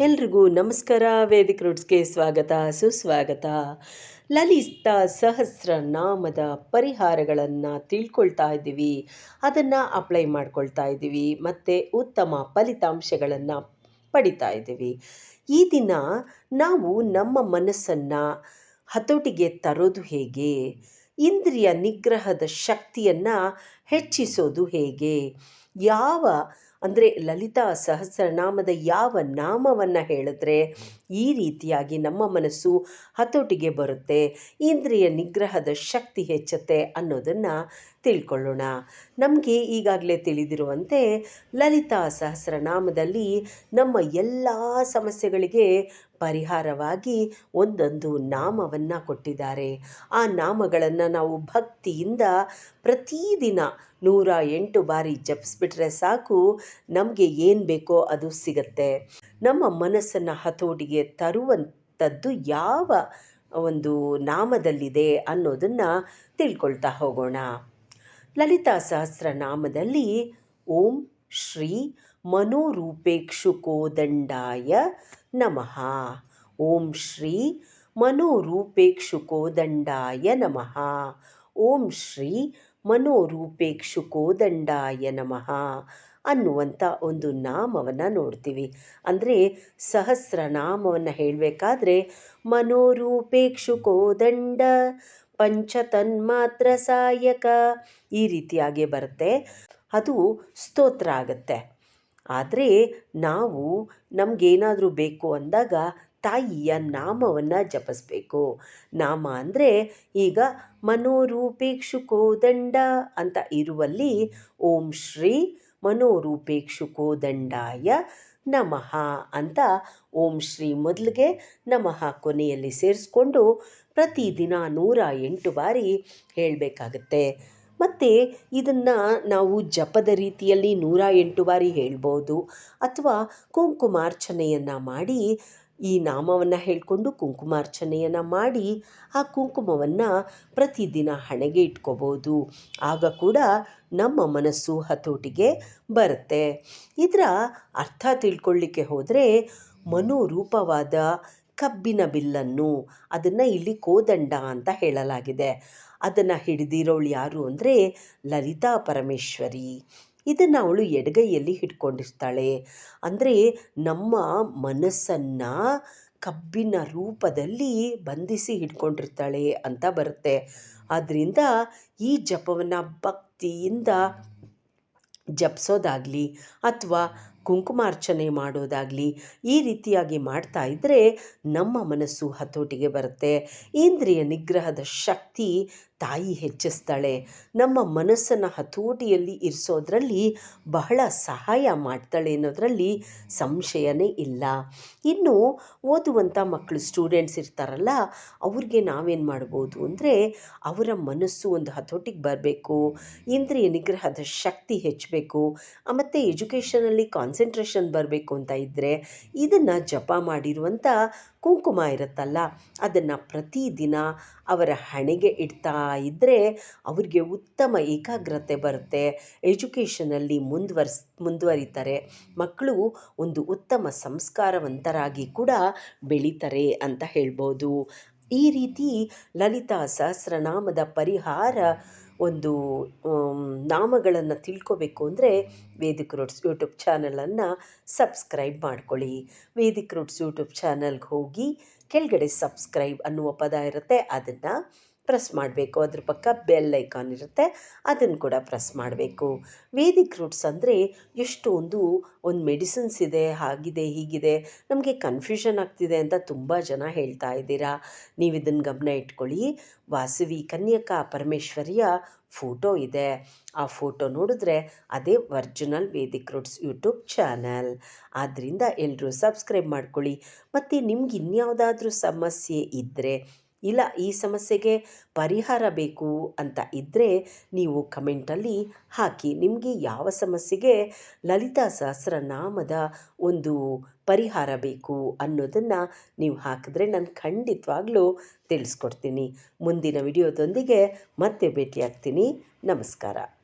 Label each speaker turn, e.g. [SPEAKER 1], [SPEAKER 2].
[SPEAKER 1] ಎಲ್ರಿಗೂ ನಮಸ್ಕಾರ. ವೇದಿಕ್ ರೂಟ್ಸ್ಗೆ ಸ್ವಾಗತ, ಸುಸ್ವಾಗತ. ಲಲಿತಾ ಸಹಸ್ರನಾಮದ ಪರಿಹಾರಗಳನ್ನು ತಿಳ್ಕೊಳ್ತಾ ಇದ್ದೀವಿ. ಅದನ್ನು ಅಪ್ಲೈ ಮಾಡ್ಕೊಳ್ತಾ ಇದ್ದೀವಿ. ಮತ್ತು ಉತ್ತಮ ಫಲಿತಾಂಶಗಳನ್ನು ಪಡಿತಾ ಇದ್ದೀವಿ. ಈ ದಿನ ನಾವು ನಮ್ಮ ಮನಸ್ಸನ್ನು ಹತೋಟಿಗೆ ತರೋದು ಹೇಗೆ? ಇಂದ್ರಿಯ ನಿಗ್ರಹದ ಶಕ್ತಿಯನ್ನು ಹೆಚ್ಚಿಸೋದು ಹೇಗೆ? ಯಾವ ಅಂದರೆ ಲಲಿತಾ ಸಹಸ್ರನಾಮದ ಯಾವ ನಾಮವನ್ನು ಹೇಳಿದ್ರೆ ಈ ರೀತಿಯಾಗಿ ನಮ್ಮ ಮನಸ್ಸು ಹತೋಟಿಗೆ ಬರುತ್ತೆ, ಇಂದ್ರಿಯ ನಿಗ್ರಹದ ಶಕ್ತಿ ಹೆಚ್ಚುತ್ತೆ ಅನ್ನೋದನ್ನು ತಿಳ್ಕೊಳ್ಳೋಣ. ನಮಗೆ ಈಗಾಗಲೇ ತಿಳಿದಿರುವಂತೆ ಲಲಿತಾ ಸಹಸ್ರನಾಮದಲ್ಲಿ ನಮ್ಮ ಎಲ್ಲ ಸಮಸ್ಯೆಗಳಿಗೆ ಪರಿಹಾರವಾಗಿ ಒಂದೊಂದು ನಾಮವನ್ನು ಕೊಟ್ಟಿದ್ದಾರೆ. ಆ ನಾಮಗಳನ್ನು ನಾವು ಭಕ್ತಿಯಿಂದ ಪ್ರತಿದಿನ ನೂರ ಎಂಟು ಬಾರಿ ಜಪಿಸ್ಬಿಟ್ರೆ ಸಾಕು, ನಮಗೆ ಏನು ಬೇಕೋ ಅದು ಸಿಗತ್ತೆ. ನಮ್ಮ ಮನಸ್ಸನ್ನು ಹತೋಟಿಗೆ ತರುವಂಥದ್ದು ಯಾವ ಒಂದು ನಾಮದಲ್ಲಿದೆ ಅನ್ನೋದನ್ನು ತಿಳ್ಕೊಳ್ತಾ ಹೋಗೋಣ. ಲಲಿತಾ ಸಹಸ್ರನಾಮದಲ್ಲಿ ಓಂ ಶ್ರೀ ಮನೋರೂಪೇಕ್ಷುಕೋದಂಡಾಯ ನಮಃ. ಓಂ ಶ್ರೀ ಮನೋರೂಪೇಕ್ಷುಕೋ ದಂಡಾಯ ನಮಃ. ಓಂ ಶ್ರೀ ಮನೋರೂಪೇಕ್ಷುಕೋ ದಂಡಾಯ ನಮಃ ಅನ್ನುವಂಥ ಒಂದು ನಾಮವನ್ನು ನೋಡ್ತೀವಿ. ಅಂದರೆ ಸಹಸ್ರನಾಮವನ್ನು ಹೇಳಬೇಕಾದ್ರೆ ಮನೋರೂಪೇಕ್ಷುಕೋದಂಡ, ಪಂಚತನ್ಮಾತ್ರ ಸಾಯಕ ಈ ರೀತಿಯಾಗಿ ಬರುತ್ತೆ. ಅದು ಸ್ತೋತ್ರ ಆಗುತ್ತೆ. ಆದರೆ ನಾವು ನಮಗೇನಾದರೂ ಬೇಕು ಅಂದಾಗ ತಾಯಿಯ ನಾಮವನ್ನು ಜಪಿಸ್ಬೇಕು. ನಾಮ ಅಂದರೆ ಈಗ ಮನೋರೂಪೇಕ್ಷುಕೋದಂಡ ಅಂತ ಇರುವಲ್ಲಿ ಓಂ ಶ್ರೀ ಮನೋರೂಪೇಕ್ಷುಕೋದಂಡಾಯ ನಮಃ ಅಂತ ಓಂ ಶ್ರೀ ಮೊದಲಿಗೆ ನಮಃ ಕೊನೆಯಲ್ಲಿ ಸೇರಿಸ್ಕೊಂಡು ಪ್ರತಿದಿನ ನೂರ ಎಂಟು ಬಾರಿ ಹೇಳಬೇಕಾಗತ್ತೆ. ಮತ್ತು ಇದನ್ನು ನಾವು ಜಪದ ರೀತಿಯಲ್ಲಿ ನೂರ ಎಂಟು ಬಾರಿ ಹೇಳ್ಬೋದು. ಅಥವಾ ಕುಂಕುಮಾರ್ಚನೆಯನ್ನು ಮಾಡಿ, ಈ ನಾಮವನ್ನು ಹೇಳಿಕೊಂಡು ಕುಂಕುಮಾರ್ಚನೆಯನ್ನು ಮಾಡಿ, ಆ ಕುಂಕುಮವನ್ನು ಪ್ರತಿದಿನ ಹಣೆಗೆ ಇಟ್ಕೋಬೋದು. ಆಗ ಕೂಡ ನಮ್ಮ ಮನಸ್ಸು ಹತೋಟಿಗೆ ಬರುತ್ತೆ. ಇದರ ಅರ್ಥ ತಿಳ್ಕೊಳ್ಳಿಕ್ಕೆ ಹೋದರೆ ಮನೋರೂಪವಾದ ಕಬ್ಬಿನ ಬಿಲ್ಲನ್ನು ಅದನ್ನು ಇಲ್ಲಿ ಕೋದಂಡ ಅಂತ ಹೇಳಲಾಗಿದೆ. ಅದನ್ನು ಹಿಡಿದಿರೋಳು ಯಾರು ಅಂದರೆ ಲಲಿತಾ ಪರಮೇಶ್ವರಿ. ಇದನ್ನು ಅವಳು ಎಡಗೈಯಲ್ಲಿ ಹಿಡ್ಕೊಂಡಿರ್ತಾಳೆ. ಅಂದರೆ ನಮ್ಮ ಮನಸ್ಸನ್ನು ಕಬ್ಬಿನ ರೂಪದಲ್ಲಿ ಬಂಧಿಸಿ ಹಿಡ್ಕೊಂಡಿರ್ತಾಳೆ ಅಂತ ಬರುತ್ತೆ. ಆದ್ದರಿಂದ ಈ ಜಪವನ್ನು ಭಕ್ತಿಯಿಂದ ಜಪಿಸೋದಾಗಲಿ ಅಥವಾ ಕುಂಕುಮಾರ್ಚನೆ ಮಾಡೋದಾಗಲಿ ಈ ರೀತಿಯಾಗಿ ಮಾಡ್ತಾ ಇದ್ದರೆ ನಮ್ಮ ಮನಸ್ಸು ಹತೋಟಿಗೆ ಬರುತ್ತೆ. ಇಂದ್ರಿಯ ನಿಗ್ರಹದ ಶಕ್ತಿ ತಾಯಿ ಹೆಚ್ಚಿಸ್ತಾಳೆ. ನಮ್ಮ ಮನಸ್ಸನ್ನು ಹತೋಟಿಯಲ್ಲಿ ಇರಿಸೋದ್ರಲ್ಲಿ ಬಹಳ ಸಹಾಯ ಮಾಡ್ತಾಳೆ ಅನ್ನೋದರಲ್ಲಿ ಸಂಶಯನೇ ಇಲ್ಲ. ಇನ್ನು ಓದುವಂಥ ಮಕ್ಕಳು ಸ್ಟೂಡೆಂಟ್ಸ್ ಇರ್ತಾರಲ್ಲ, ಅವ್ರಿಗೆ ನಾವೇನು ಮಾಡ್ಬೋದು ಅಂದರೆ ಅವರ ಮನಸ್ಸು ಒಂದು ಹತೋಟಿಗೆ ಬರಬೇಕು, ಇಂದ್ರಿಯ ನಿಗ್ರಹದ ಶಕ್ತಿ ಹೆಚ್ಚಬೇಕು, ಮತ್ತು ಎಜುಕೇಷನಲ್ಲಿ ಕಾನ್ಸಂಟ್ರೇಷನ್ ಬರಬೇಕು ಅಂತ ಇದ್ದರೆ ಇದನ್ನು ಜಪ ಮಾಡಿರುವಂಥ ಕುಂಕುಮ ಇರುತ್ತಲ್ಲ, ಅದನ್ನು ಪ್ರತಿದಿನ ಅವರ ಹಣೆಗೆ ಇಡ್ತಾ ಇದ್ದರೆ ಅವ್ರಿಗೆ ಉತ್ತಮ ಏಕಾಗ್ರತೆ ಬರುತ್ತೆ. ಎಜುಕೇಷನಲ್ಲಿ ಮುಂದುವರ್ಸ್, ಮುಂದುವರಿತಾರೆ, ಮಕ್ಕಳು ಒಂದು ಉತ್ತಮ ಸಂಸ್ಕಾರವಂತರಾಗಿ ಕೂಡ ಬೆಳೀತಾರೆ ಅಂತ ಹೇಳ್ಬೋದು. ಈ ರೀತಿ ಲಲಿತಾ ಸಹಸ್ರನಾಮದ ಪರಿಹಾರ ಒಂದು ನಾಮಗಳನ್ನು ತಿಳ್ಕೊಬೇಕು ಅಂದರೆ ವೇದಿಕ್ ರೂಟ್ಸ್ ಯೂಟ್ಯೂಬ್ ಚಾನಲನ್ನು ಸಬ್ಸ್ಕ್ರೈಬ್ ಮಾಡ್ಕೊಳ್ಳಿ. ವೇದಿಕ್ ರೂಟ್ಸ್ ಯೂಟ್ಯೂಬ್ ಚಾನಲ್ಗೆ ಹೋಗಿ ಕೆಳಗಡೆ ಸಬ್ಸ್ಕ್ರೈಬ್ ಅನ್ನುವ ಪದ ಇರುತ್ತೆ, ಅದನ್ನು ಪ್ರೆಸ್ ಮಾಡಬೇಕು. ಅದ್ರ ಪಕ್ಕ ಬೆಲ್ ಐಕಾನ್ ಇರುತ್ತೆ. ಅದನ್ನು ಕೂಡ ಪ್ರೆಸ್ ಮಾಡಬೇಕು. ವೇದಿಕ್ ರೂಟ್ಸ್ ಅಂದರೆ ಎಷ್ಟೊಂದು ಒಂದು ಮೆಡಿಸಿನ್ಸ್ ಇದೆ, ಹಾಗಿದೆ, ಹೀಗಿದೆ. ನಮಗೆ ಕನ್ಫ್ಯೂಷನ್ ಆಗ್ತಿದೆ ಅಂತ ತುಂಬ ಜನ ಹೇಳ್ತಾ ಇದ್ದೀರಾ. ನೀವು ಇದನ್ನು ಗಮನ ಇಟ್ಕೊಳ್ಳಿ. ವಾಸವಿ ಕನ್ಯಕ ಪರಮೇಶ್ವರಿಯ ಫೋಟೋ ಇದೆ. ಆ ಫೋಟೋ ನೋಡಿದ್ರೆ ಅದೇ original Vedic Roots YouTube channel ಆದ್ದರಿಂದ ಎಲ್ಲರೂ ಸಬ್ಸ್ಕ್ರೈಬ್ ಮಾಡ್ಕೊಳ್ಳಿ. ಮತ್ತು ನಿಮ್ಗೆ ಇನ್ಯಾವುದಾದ್ರೂ ಸಮಸ್ಯೆ ಇದ್ದರೆ ಇಲ್ಲ, ಈ ಸಮಸ್ಯೆಗೆ ಪರಿಹಾರ ಬೇಕು ಅಂತ ಇದ್ದರೆ ನೀವು ಕಮೆಂಟಲ್ಲಿ ಹಾಕಿ. ನಿಮಗೆ ಯಾವ ಸಮಸ್ಯೆಗೆ ಲಲಿತಾ ಸಹಸ್ರನಾಮದ ಒಂದು ಪರಿಹಾರ ಬೇಕು ಅನ್ನೋದನ್ನು ನೀವು ಹಾಕಿದ್ರೆ ನಾನು ಖಂಡಿತವಾಗ್ಲೂ ತಿಳಿಸ್ಕೊಡ್ತೀನಿ. ಮುಂದಿನ ವಿಡಿಯೋದೊಂದಿಗೆ ಮತ್ತೆ ಭೇಟಿಯಾಗ್ತೀನಿ. ನಮಸ್ಕಾರ.